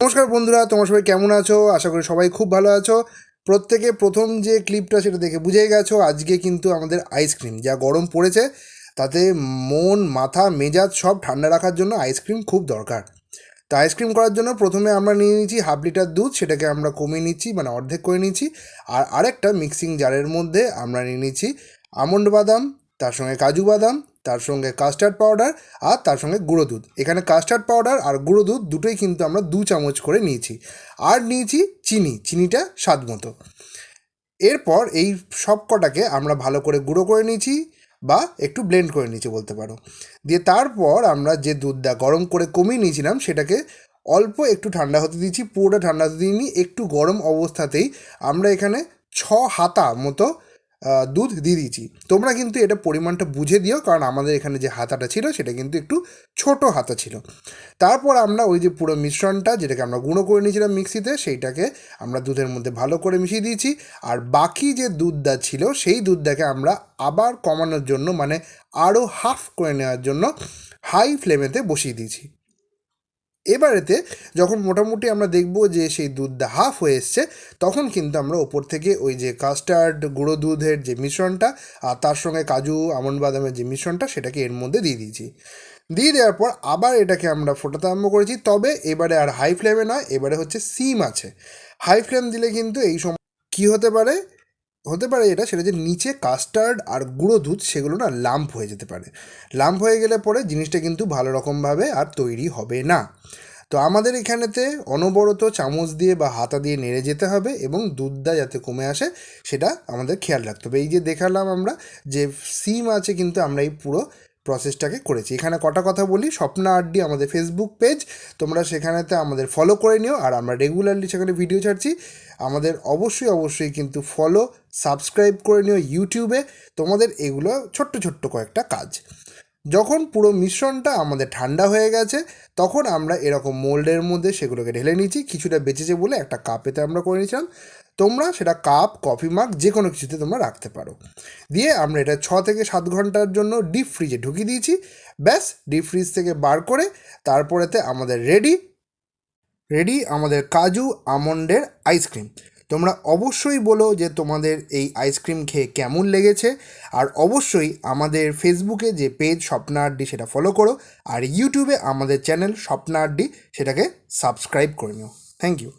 নমস্কার বন্ধুরা, তোমার সবাই কেমন আছো? আশা করি সবাই খুব ভালো আছো। প্রত্যেকে প্রথম যে ক্লিপটা সেটা দেখে বুঝেই গেছো, আজকে কিন্তু আমাদের আইসক্রিম যা গরম পড়েছে, তাতে মন, মাথা, মেজাজ সব ঠান্ডা রাখার জন্য আইসক্রিম খুব দরকার। তো আইসক্রিম করার জন্য প্রথমে আমরা নিয়ে নিচ্ছি হাফ লিটার দুধ, সেটাকে আমরা কমিয়ে নিচ্ছি মানে অর্ধেক করে নিচ্ছি। আর আরেকটা মিক্সিং জারের মধ্যে আমরা নিয়ে নিচ্ছি আমন্ড বাদাম, তার সঙ্গে কাজু বাদাম তার সঙ্গে কাস্টার্ড পাউডার আর তার সঙ্গে গুঁড়ো দুধ। এখানে কাস্টার্ড পাউডার আর গুঁড়ো দুধ দুটোই কিন্তু আমরা দু চামচ করে নিয়েছি। আর নিয়েছি চিনি, চিনিটা স্বাদ মতো। এরপর এই সব কটাকে আমরা ভালো করে গুঁড়ো করে নিয়েছি বা একটু ব্লেন্ড করে নিয়েছি বলতে পারো। দিয়ে তারপর আমরা যে দুধটা গরম করে কমিয়ে নিয়েছিলাম সেটাকে অল্প একটু ঠান্ডা হতে দিয়েছি, পুরোটা ঠান্ডা হতে দিইনি, একটু গরম অবস্থাতেই আমরা এখানে ছ হাতা মতো দুধ দিয়ে দিয়েছি। তোমরা কিন্তু এটা পরিমাণটা বুঝে দিও, কারণ আমাদের এখানে যে হাতাটা ছিল সেটা কিন্তু একটু ছোট হাতা ছিল। তারপর আমরা ওই যে পুরো মিশ্রণটা, যেটাকে আমরা গুঁড়ো করে নিয়েছিলাম মিক্সিতে, সেইটাকে আমরা দুধের মধ্যে ভালো করে মিশিয়ে দিয়েছি। আর বাকি যে দুধটা ছিল, সেই দুধটাকে আমরা আবার কমানোর জন্য মানে আরও হাফ করে নেওয়ার জন্য, হাই ফ্লেমেতে বসিয়ে দিয়েছি। এবারেতে যখন মোটামুটি আমরা দেখব যে সেই দুধটা হাফ হয়ে এসছে, তখন কিন্তু আমরা ওপর থেকে ওই যে কাস্টার্ড গুঁড়ো দুধের যে মিশ্রণটা আর তার সঙ্গে কাজু আমন্ড বাদামের যে মিশ্রণটা সেটাকে এর মধ্যে দিয়ে দিয়েছি। দিয়ে দেওয়ার পর আবার এটাকে আমরা ফোটাতে আরম্ভ করেছি। তবে এবারে আর হাই ফ্লেমে নয়, এবারে হচ্ছে সিম আছে। হাই ফ্লেম দিলে কিন্তু এই সময় কী হতে পারে? হতে পারে এটা, সেটা যে নিচে কাস্টার্ড আর গুঁড়ো দুধ, সেগুলো না লাম্প হয়ে যেতে পারে। লাম্প হয়ে গেলে পরে জিনিসটা কিন্তু ভালো রকমভাবে আর তৈরি হবে না। তো আমাদের এখানেতে অনবরত চামচ দিয়ে বা হাতা দিয়ে নেড়ে যেতে হবে এবং দুধটা যাতে কমে আসে, সেটা আমাদের খেয়াল রাখতে হবে। এই যে দেখালাম আমরা যে সিম আছে কিন্তু আমরা এই পুরো প্রসেসটাকে করেছি। এখানে কটা কথা বলি। স্বপ্না আড্ডি আমাদের ফেসবুক পেজ তোমরা সেখানেতে আমাদের ফলো করে নিও। আর আমরা রেগুলারলি সেখানে ভিডিও ছাড়ছি। আমাদের অবশ্যই অবশ্যই কিন্তু ফলো সাবস্ক্রাইব করে নিও ইউটিউবে তোমাদের এগুলো ছোট্ট ছোট্ট কয়েকটা কাজ। যখন পুরো মিশ্রণটা আমাদের ঠান্ডা হয়ে গেছে, তখন আমরা এরকম মোল্ডের মধ্যে সেগুলোকে ঢেলে নিয়েছি। কিছুটা বেঁচেছে বলে একটা কাপেতে আমরা করে নিয়েছিলাম। তোমরা সেটা কাপ, কফি মাগ যে কোনো কিছুতে তোমরা রাখতে পারো। দিয়ে আমরা এটা ছ থেকে সাত ঘণ্টার জন্য ডিপ ফ্রিজে ঢুকিয়ে দিয়েছি। ব্যাস ডিপ ফ্রিজ থেকে বার করে তারপরেতে আমাদের রেডি রেডি আমাদের কাজু, আমন্ডের আইসক্রিম তোমরা অবশ্যই বলো যে তোমাদের এই আইসক্রিম খেয়ে কেমন লেগেছে। আর অবশ্যই আমাদের ফেসবুকে যে পেজ স্বপ্না আড্ডি সেটা ফলো করো। আর ইউটিউবে আমাদের চ্যানেল স্বপ্না আড্ডি সেটাকে সাবস্ক্রাইব করে নিও। Thank you